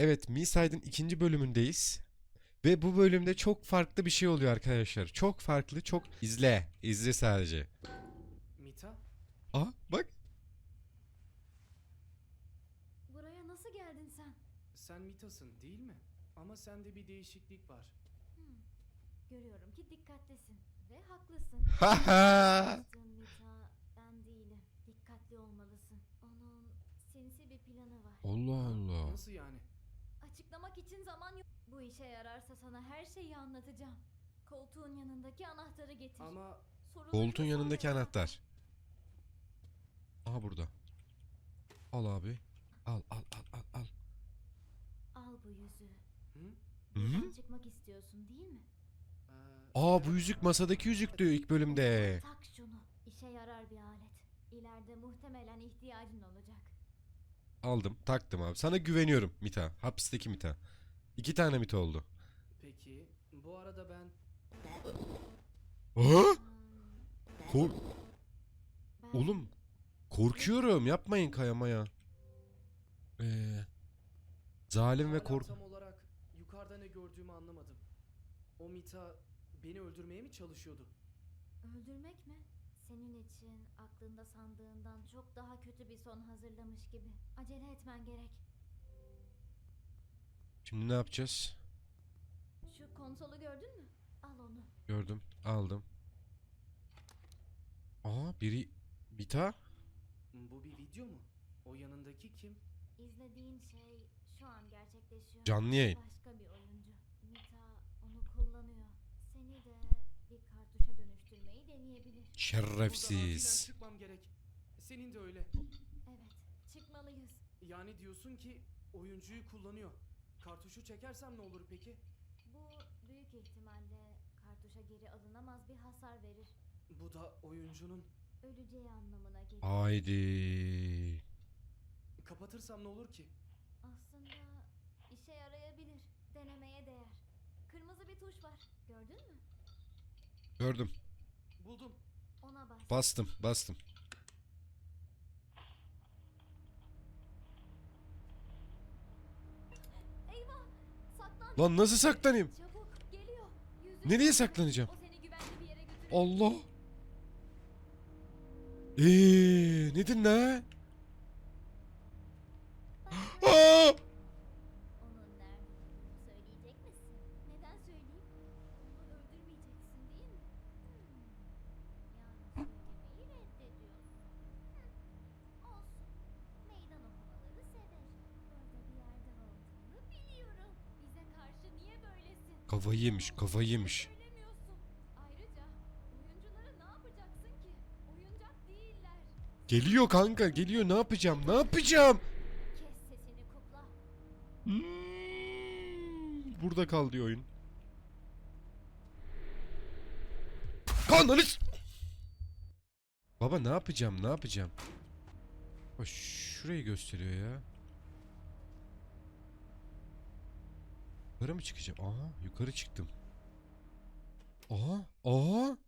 Evet, Misaid'in ikinci bölümündeyiz. Ve bu bölümde çok farklı bir şey oluyor arkadaşlar. Çok farklı, çok izle. İzle sadece. Mita? Aa bak. Buraya nasıl geldin sen? Sen Mita'sın değil mi? Ama sende bir değişiklik var. Hmm. Görüyorum ki dikkatlisin ve haklısın. Haha. Mita ben değilim. Dikkatli olmalısın. Onun sinsi bir planı var. Allah Allah. Nasıl yani? Açıklamak için zaman yok. Bu işe yararsa sana her şeyi anlatacağım. Koltuğun yanındaki anahtarı getir. Ama Sorularını Koltuğun yanındaki ver. anahtar. Aha burada. Al abi. Al al al al al. Al bu yüzüğü. hı? Hı? Buradan çıkmak istiyorsun değil mi? Ee, Aa bu yüzük masadaki yüzüktü ilk bölümde. Tak şunu. İşe yarar bir alet. İleride muhtemelen ihtiyacın olacak. Aldım, taktım abi. Sana güveniyorum Mita. Hapisteki Mita. İki tane Mita oldu. Peki bu arada ben Aa! Hmm, Kor ben- Oğlum korkuyorum. Yapmayın kayamaya. Ee, zalim ve hala kork. tam olarak yukarıda ne gördüğümü anlamadım. O Mita beni öldürmeye mi çalışıyordu? Öldürmek mi? Senin için aklında sandığından çok daha kötü bir son hazırlamış gibi. Acele etmen gerek. Şimdi ne yapacağız? Şu konsolu gördün mü? Al onu. Gördüm, aldım. Aa biri Mita? Bu bir video mu? O yanındaki kim? İzlediğin şey şu an gerçekleşiyor. Canlı yayın. Başka bir oyuncu. Mita onu kullanıyor. Seni de bir kartuşa Buradan acilen Şerefsiz. çıkmam gerek. Senin de öyle. Evet, çıkmalıyız. Yani diyorsun ki oyuncuyu kullanıyor. Kartuşu çekersem ne olur peki? Bu büyük ihtimalle kartuşa geri alınamaz bir hasar verir. Bu da oyuncunun Öleceği anlamına gelir. Haydi. kapatırsam ne olur ki? Aslında işe yarayabilir. Denemeye değer. Kırmızı bir tuş var. Gördün mü? Gördüm. Buldum. Ona bas. Bastım, bastım. Eyvah! Saklan. Lan nasıl saklanayım? Çabuk geliyor. Yüzüğü Nereye sakla. saklanacağım? O seni güvenli bir yere. Allah. Eee, nedir ne? Aa! Kafayı yemiş, kafayı yemiş. Geliyor kanka, geliyor. Ne yapacağım? Ne yapacağım? Hmm, burada kaldı diyor oyun. Kanlarız. Baba ne yapacağım? Ne yapacağım? Şurayı gösteriyor ya. Yukarı mı çıkacağım? Aha, yukarı çıktım. Aha, aha.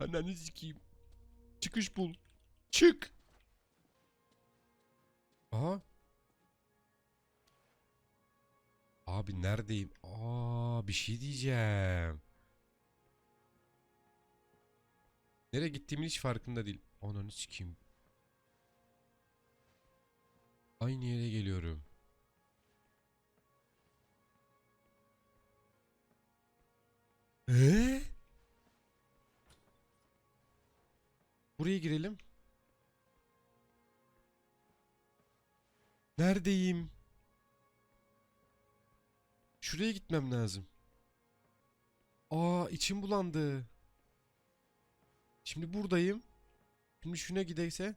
Ananı sikeyim. Çıkış bul. Çık. Aha. Abi neredeyim? Aa bir şey diyeceğim. Nereye gittiğimin hiç farkında değil. Ananı sikeyim. Aynı yere geliyorum. Ee? Buraya girelim. Neredeyim? Şuraya gitmem lazım. Aa içim bulandı. Şimdi buradayım. Şimdi şuna gideyse.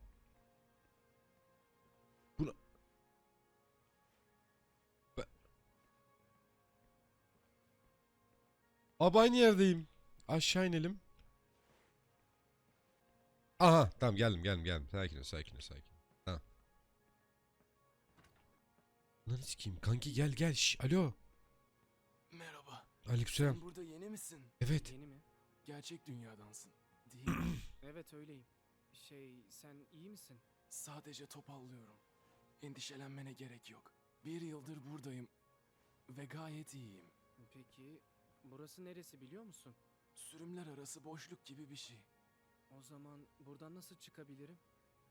Abi aynı yerdeyim. Aşağı inelim. Aha tamam geldim geldim geldim. Sakin ol sakin ol sakin. Tamam. Lan sikeyim. Kanki gel gel. Şş, alo. Merhaba. Aleykümselam. Sen burada yeni misin? Evet. Yeni mi? Gerçek dünyadansın. Değil mi? Evet öyleyim. Şey sen iyi misin? Sadece topallıyorum. Endişelenmene gerek yok. Bir yıldır buradayım. Ve gayet iyiyim. Peki burası neresi biliyor musun? Sürümler arası boşluk gibi bir şey. O zaman buradan nasıl çıkabilirim?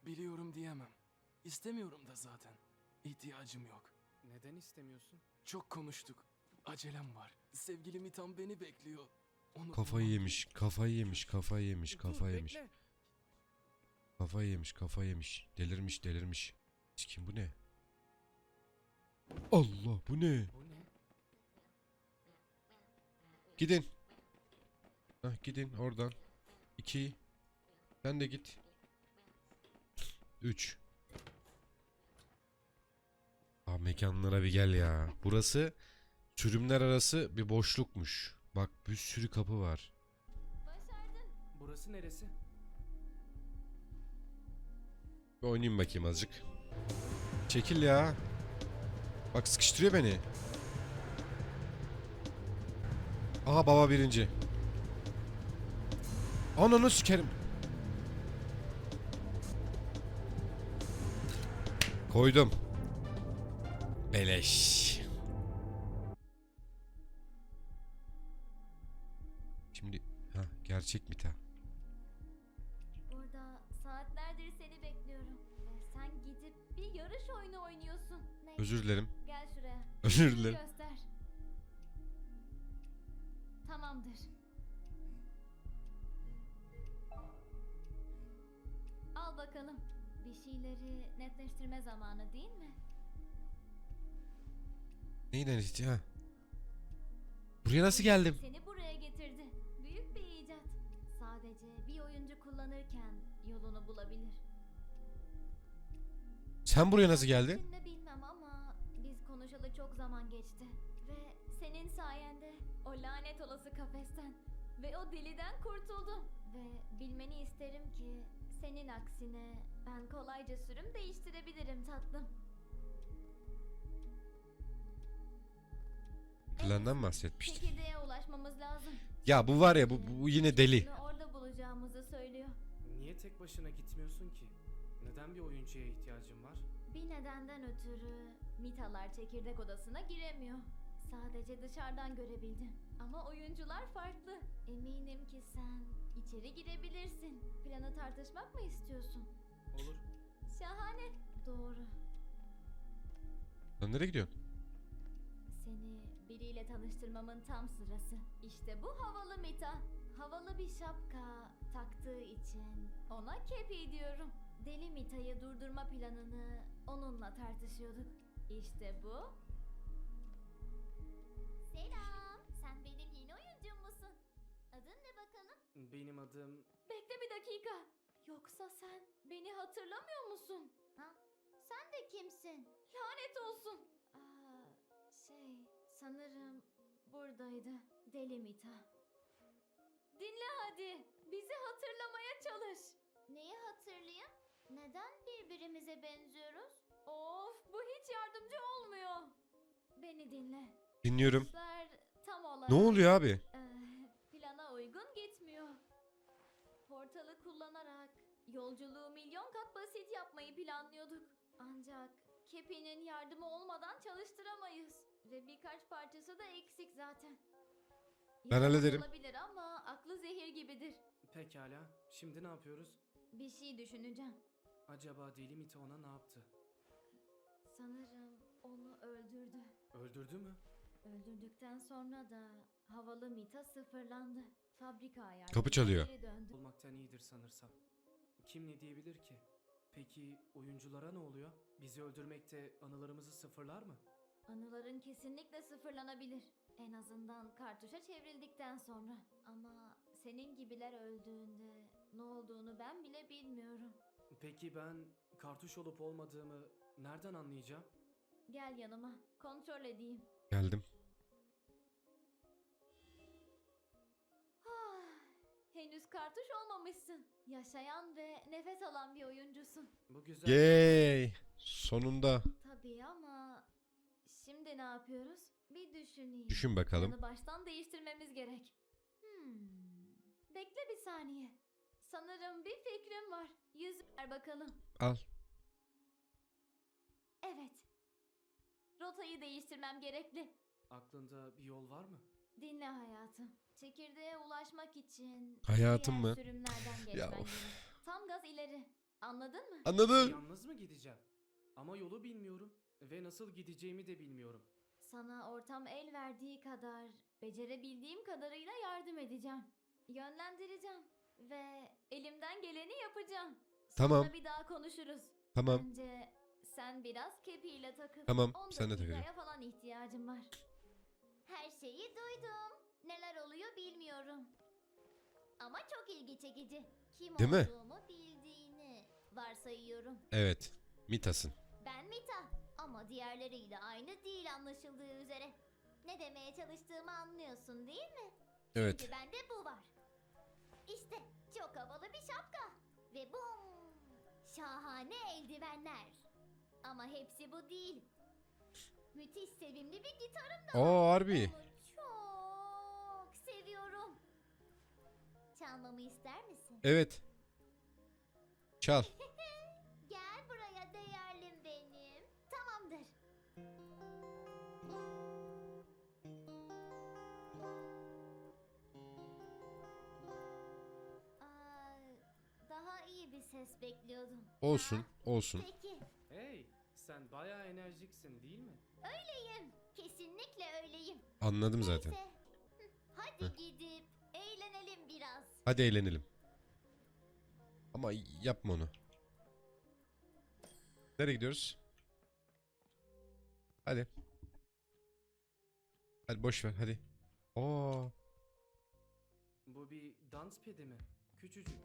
Biliyorum diyemem. İstemiyorum da zaten. İhtiyacım yok. Neden istemiyorsun? Çok konuştuk. Acelem var. Sevgilim İtan beni bekliyor. Onu Kafayı yemiş, kafayı yemiş, kafayı yemiş, Dur, kafayı yemiş. bekle. Kafayı yemiş, kafayı yemiş. Delirmiş, delirmiş. Kim bu ne? Allah bu ne? Bu ne? Gidin. Hah, gidin oradan. 2. Sen de git. 3. Aa mekanlara bir gel ya. Burası sürümler arası bir boşlukmuş. Bak bir sürü kapı var. Başardın. Burası neresi? Bir oynayayım bakayım azıcık. Çekil ya. Bak sıkıştırıyor beni. Aha baba birinci. Ananı sikerim. Koydum. Beleş. Şimdi ha gerçek mita. Burada saatlerdir seni bekliyorum. Ve sen gidip bir yarış oyunu oynuyorsun. Neyse, Özür dilerim. Gel şuraya. Özür dilerim. Göster. Al bakalım. Bir şeyleri netleştirme zamanı değil mi? Neyden işte ha? Buraya nasıl geldim? Seni buraya getirdi. Büyük bir icat. Sadece bir oyuncu kullanırken yolunu bulabilir. Sen buraya nasıl geldin? Kimle bilmem ama biz konuşalı çok zaman geçti. Ve senin sayende o lanet olası kafesten ve o deliden kurtuldum. Ve bilmeni isterim ki senin aksine ben kolayca sürüm değiştirebilirim tatlım. Plandan bahsetmiştin. Çekirdeğe ulaşmamız lazım. Ya bu var ya bu, bu yine deli. Orada bulacağımızı söylüyor. Niye tek başına gitmiyorsun ki? Neden bir oyuncuya ihtiyacın var? Bir nedenden ötürü mitalar çekirdek odasına giremiyor. Sadece dışarıdan görebildim. Ama oyuncular farklı. Eminim ki sen içeri girebilirsin. Planı tartışmak mı istiyorsun? Olur. Şahane. Doğru. Lan nereye gidiyorsun? Seni biriyle tanıştırmamın tam sırası. İşte bu havalı Mita. Havalı bir şapka taktığı için ona kepi diyorum. Deli Mita'yı durdurma planını onunla tartışıyorduk. İşte bu. Selam. Sen benim yeni oyuncum musun? Adın ne bakalım? Benim adım... Bekle bir dakika. Yoksa sen beni hatırlamıyor musun? Ha? Sen de kimsin? Lanet olsun. Aa, şey, sanırım buradaydı. Deli Mita. Dinle hadi. Bizi hatırlamaya çalış. Neyi hatırlayayım? Neden birbirimize benziyoruz? Of, bu hiç yardımcı olmuyor. Beni dinle. Dinliyorum. Tam olarak... Ne oluyor abi? Plana uygun gitmiyor. Portalı kullanarak yolculuğu milyon kat basit yapmayı planlıyorduk. Ancak Kepi'nin yardımı olmadan çalıştıramayız. Ve birkaç parçası da eksik zaten. Ben Yalan hallederim. Olabilir ama aklı zehir gibidir. Pekala. Şimdi ne yapıyoruz? Bir şey düşüneceğim. Acaba Deli Mita ona ne yaptı? Sanırım onu öldürdü. Öldürdü mü? Öldürdükten sonra da havalı Mita sıfırlandı. Fabrika ayarlarına Kapı çalıyor. geri döndü. Olmaktan iyidir sanırsam. Kim ne diyebilir ki? Peki oyunculara ne oluyor? Bizi öldürmekte anılarımızı sıfırlar mı? Anıların kesinlikle sıfırlanabilir. En azından kartuşa çevrildikten sonra. Ama senin gibiler öldüğünde ne olduğunu ben bile bilmiyorum. Peki ben kartuş olup olmadığımı nereden anlayacağım? Gel yanıma, kontrol edeyim. Geldim. Kartuş olmamışsın. Yaşayan ve nefes alan bir oyuncusun. Bu güzel. Yay! Sonunda. Tabii ama şimdi ne yapıyoruz? Bir düşüneyim. Düşün bakalım. Planı baştan değiştirmemiz gerek. Hmm. Bekle bir saniye. Sanırım bir fikrim var. Yüz ver bakalım. Al. Evet. rotayı değiştirmem gerekli. Aklında bir yol var mı? Dinle hayatım. Çekirdeğe ulaşmak için Hayatım diğer mı? sürümlerden geçmen Ya gerek. of. Tam gaz ileri. Anladın mı? Anladın? Yalnız mı gideceğim? Ama yolu bilmiyorum ve nasıl gideceğimi de bilmiyorum. Sana ortam el verdiği kadar, becerebildiğim kadarıyla yardım edeceğim. Yönlendireceğim ve elimden geleni yapacağım. Tamam. Sonra bir daha konuşuruz. Tamam. Bence sen biraz kepiyle takıl. Tamam, 10 sen de takacağım. dakikaya falan ihtiyacım var. Her şeyi duydum. Neler oluyor bilmiyorum. Ama çok ilgi çekici. Kim Değil mi? olduğumu bildiğini varsayıyorum. Evet. Mitas'ın. Ben Mita ama diğerleriyle aynı değil anlaşıldığı üzere. Ne demeye çalıştığımı anlıyorsun değil mi? Evet. Çünkü bende bu var. İşte çok havalı bir şapka. Ve bum! Şahane eldivenler. Ama hepsi bu değil. Müthiş sevimli bir gitarım da var. Oo harbi. Onu çok seviyorum. Çalmamı ister misin? Evet. Çal. Gel buraya değerlim benim. Tamamdır. Aa, daha iyi bir ses bekliyordum. Olsun. Ha? Olsun. Peki, Hey, sen bayağı enerjiksin değil mi? öyleyim. Kesinlikle öyleyim. Anladım zaten. Neyse. Hadi gidip. Hadi eğlenelim. Ama yapma onu. Nereye gidiyoruz? Hadi. Hadi boş ver hadi. Oo. Bu bir dans pedi mi? Küçücük.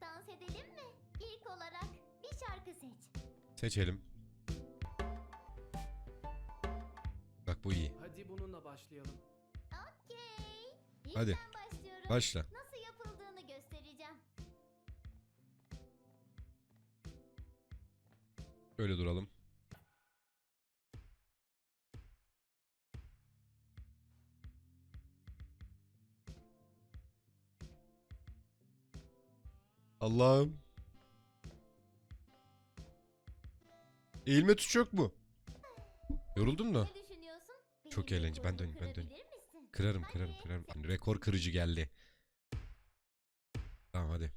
Dans edelim mi? İlk olarak bir şarkı seç. Seçelim. Bak bu iyi. Hadi bununla başlayalım. İlk Hadi. başlıyorum. Başla. Nasıl yapıldığını göstereceğim. Öyle duralım. Allah'ım. Eğilme tuş yok mu? Yoruldum da. Ne düşünüyorsun? Çok eğlenceli. Ben döneyim, ben döneyim. Kırarım kırarım kırarım. Rekor kırıcı geldi. Tamam hadi.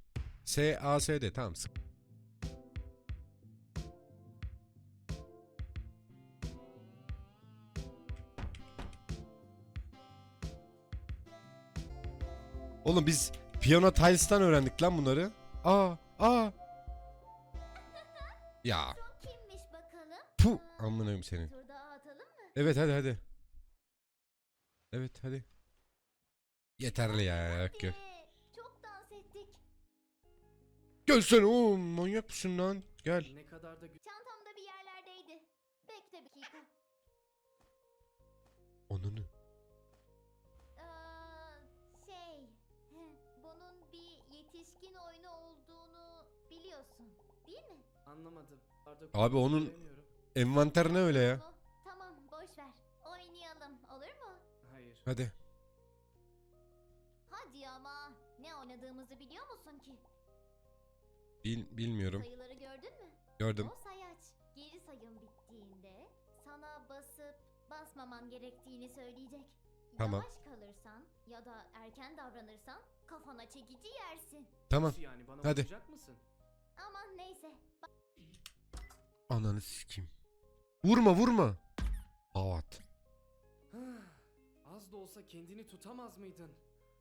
S A S D tamam. Oğlum biz Piyano Tiles'tan öğrendik lan bunları. Aa, aa. Ya, kimmiş bakalım? pu Aa, amına koyayım senin. Tur daha atalım mı? Evet hadi hadi. Evet hadi. Yeterli ya yok yok. Hadi. Çok dans ettik. Gelsene oğlum manyak mısın lan? Gel. Ne kadar da gü- Çantamda bir yerlerdeydi. Bekle bir dakika. Onunu. Aa, şey, heh, bunun bir yetişkin oyunu olduğunu biliyorsun, değil mi? anlamadım. Arda Abi onun- Bilemiyorum. Envanter ne öyle ya? Bu- Hadi. Hadi ama. Ne oynadığımızı biliyor musun ki? Bil, bilmiyorum. Sayıları gördün mü? Gördüm. O sayaç geri sayım bittiğinde sana basıp basmaman gerektiğini söyleyecek. Tamam. Yavaş kalırsan ya da erken davranırsan kafana çekici yersin. Tamam. Nasıl yani bana Hadi. vuracak mısın? Aman neyse. Ananı sikeyim. Vurma vurma. Havat. Olsa kendini tutamaz mıydın?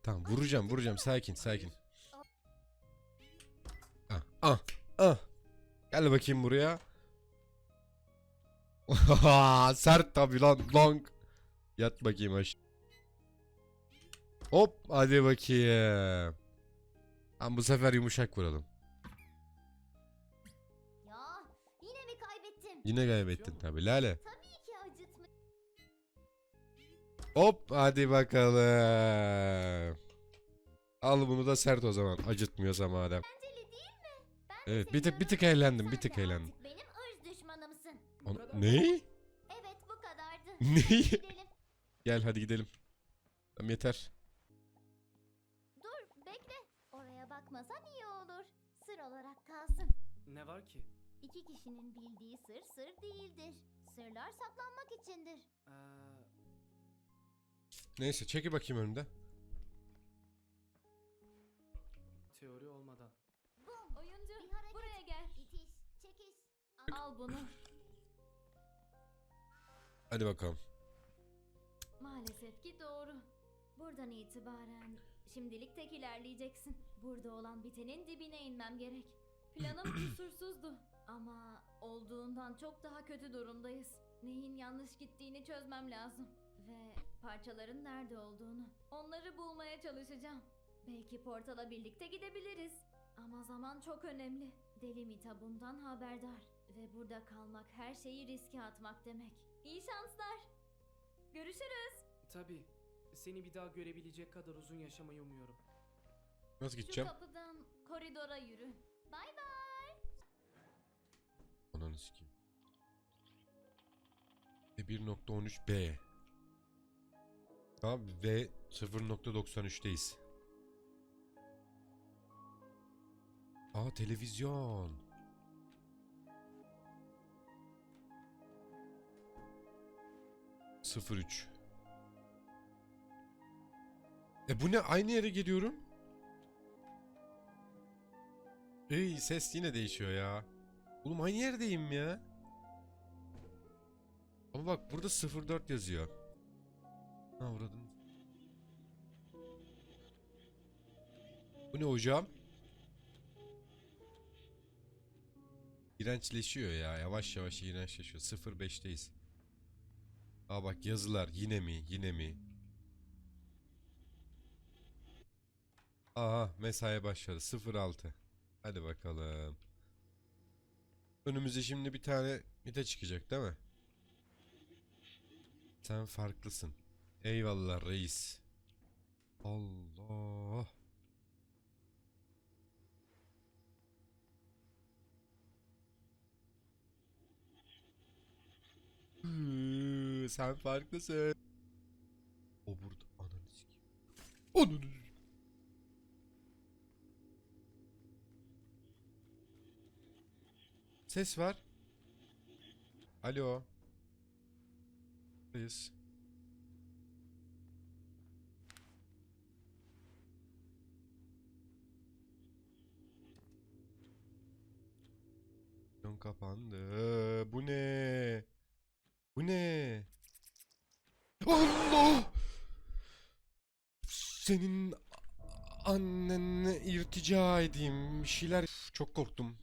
Tamam vuracağım vuracağım sakin sakin. Ah ah ah. Gel bakayım buraya. Sert tabi lan long. Yat bakayım aş. Hop hadi bakayım. Tamam bu sefer yumuşak vuralım. Ya yine mi kaybettim? Yine kaybettin tabi Lale. Tabii Hop hadi bakalım. Al bunu da sert o zaman acıtmıyorsa madem. Eğlenceli değil mi? Ben de Evet bir tık bir tık eğlendim bir tık eğlendim. benim ırz düşmanımsın. Kadar. ne? Evet bu kadardı. Ne? Gidelim. Gel hadi gidelim. Tamam yeter. Dur bekle. Oraya bakmasan iyi olur. Sır olarak kalsın. Ne var ki? İki kişinin bildiği sır sır değildir. Sırlar saklanmak içindir. Ee, Neyse çeki bakayım önümde. teori olmadan. Bum. Oyuncu buraya gel. İtiş, çekiş. Al bunu. Hadi bakalım. Maalesef ki doğru. Buradan itibaren şimdilik tek ilerleyeceksin. Burada olan bitenin dibine inmem gerek. Planım kusursuzdu. Ama olduğundan çok daha kötü durumdayız. Neyin yanlış gittiğini çözmem lazım. Ve parçaların nerede olduğunu. Onları bulmaya çalışacağım. Belki portala birlikte gidebiliriz. Ama zaman çok önemli. Deli Mita bundan haberdar. Ve burada kalmak her şeyi riske atmak demek. İyi şanslar. Görüşürüz. Tabii. Seni bir daha görebilecek kadar uzun yaşamayı umuyorum. Nasıl Şu gideceğim? kapıdan koridora yürü. Bay bay. Ananı sikeyim. E 1.13b. Tamam ve 0.93'teyiz. Aa televizyon. Sıfır üç. E bu ne? Aynı yere geliyorum. Ey ses yine değişiyor ya. Oğlum aynı yerdeyim ya. Ama bak burada 04 yazıyor. Ha uğradın. Bu ne hocam? İğrençleşiyor ya. Yavaş yavaş iğrençleşiyor. 05'teyiz. Aa bak yazılar yine mi? Yine mi? Aha mesai başladı. 06. Hadi bakalım. Önümüze şimdi bir tane mite çıkacak değil mi? Sen farklısın. Eyvallah reis. Allah. Hı, Sen farklısın. O burada ananı sikeyim. Ses var. Alo. Buradayız. Televizyon kapandı. Bu ne? Bu ne? Allah! Senin annenle irtica edeyim. Bir şeyler... Çok korktum.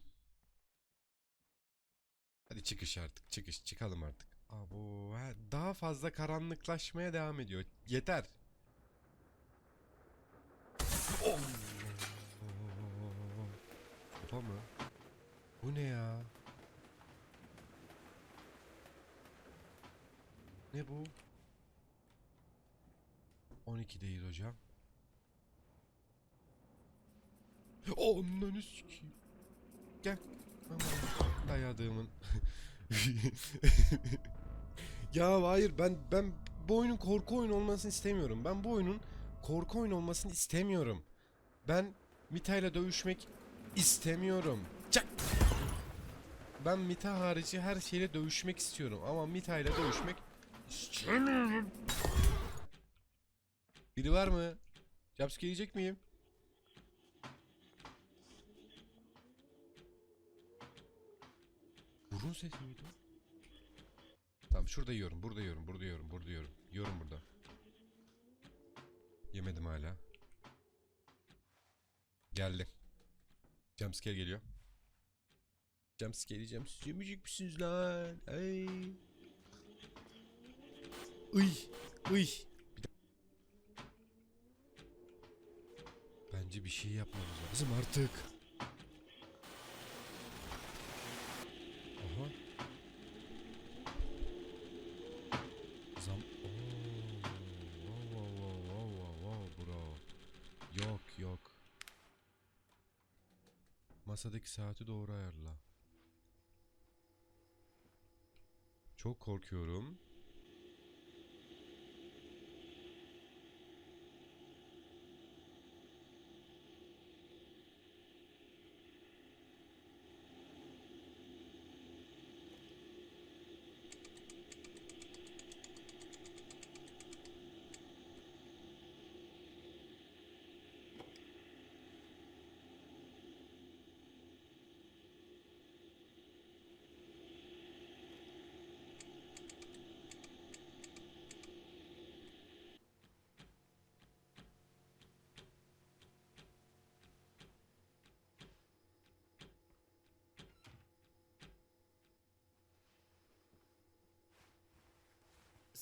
Hadi çıkış artık. Çıkış. Çıkalım artık. Abo, ha, daha fazla karanlıklaşmaya devam ediyor. Yeter. Allah! Sopa mı? Bu ne ya? Ne bu? 12 değil hocam. Ondan sikeyim. Gel. Aman dayadığımın. ya hayır ben ben bu oyunun korku oyunu olmasını istemiyorum. Ben bu oyunun korku oyunu olmasını istemiyorum. Ben Mita ile dövüşmek istemiyorum. Çak. Ben Mita harici her şeyle dövüşmek istiyorum ama Mita ile dövüşmek istemiyorum. Biri var mı? Jumpscare yiyecek miyim? Burun sesi miydi? Tamam şurada yiyorum, burada yiyorum, burada yiyorum, burada yiyorum. Yiyorum burada. Yemedim hala. Geldi. Jumpscare geliyor. Jumpscare. Siz yemeyecek misiniz lan? Ay. Iy. Iy. Bence bir şey yapmamız lazım artık. Aha. Zam... Oo. Wow, wow, wow, wow, wow, wow, bro. Yok yok. Masadaki saati doğru ayarla. Çok korkuyorum.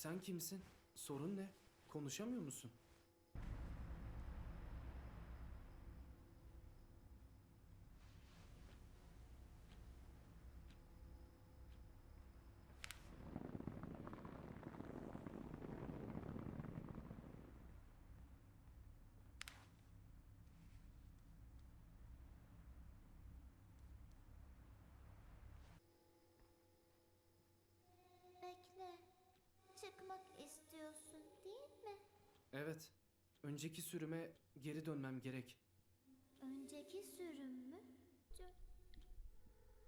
Sen kimsin? Sorun ne? Konuşamıyor musun? Bekle. Çıkmak istiyorsun değil mi? Evet. Önceki sürüme geri dönmem gerek. Önceki sürüm mü?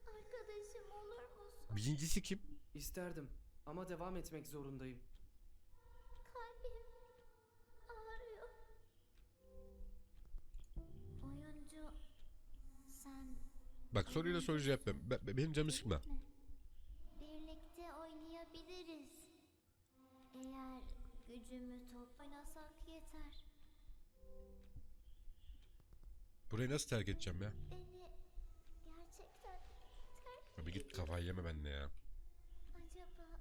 Arkadaşım olur musun? Birincisi kim? İsterdim ama devam etmek zorundayım. Kalbim ağrıyor. Oyuncu sen Bak soruyla soru cevap ver. Be- benim canımı sıkma. mi? Eğer gücümü top oynasak yeter. Burayı nasıl terk edeceğim ya? Beni gerçekten terk Abi git kafayı yeme benimle ya. Acaba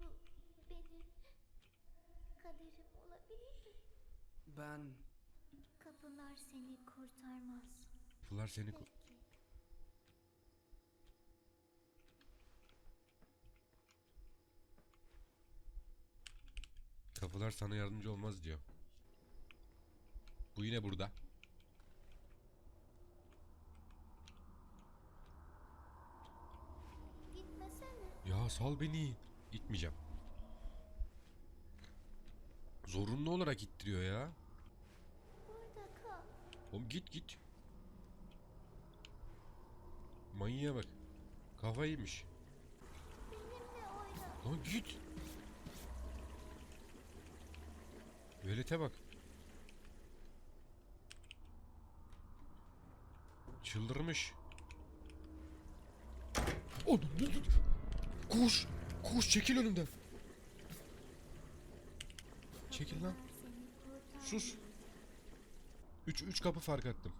bu benim kaderim olabilir mi? Ben Kapılar seni kurtarmaz. Bunlar seni... ku- Peki. Kapılar sana yardımcı olmaz diyor. Bu yine burada. Gitmesene. Ya sal beni. İtmeyeceğim. Zorunlu olarak ittiriyor ya. Burada kal. Oğlum git git. Manyağa bak. Kafa yemiş. Benimle oyna. Lan git. Velete bak. Çıldırmış. Oğlum? Koş. Koş çekil önümden. Çekil lan. Sus. 3 3 kapı fark attım.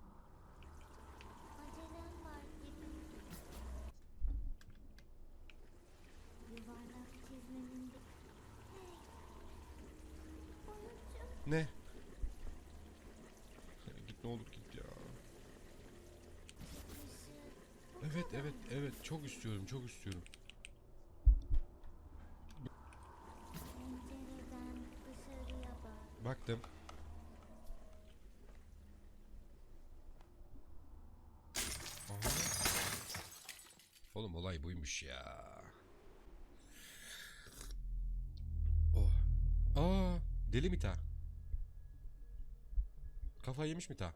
Acelem var gibi. Yuvarlak çizmenin bir... Hey. Oyuncu. Ne? Git ne olur git ya. Evet evet evet çok istiyorum çok istiyorum. Baktım. Aha. Oğlum olay buymuş ya. Oh. Aa, deli mi ta? Kafa yemiş mi ta?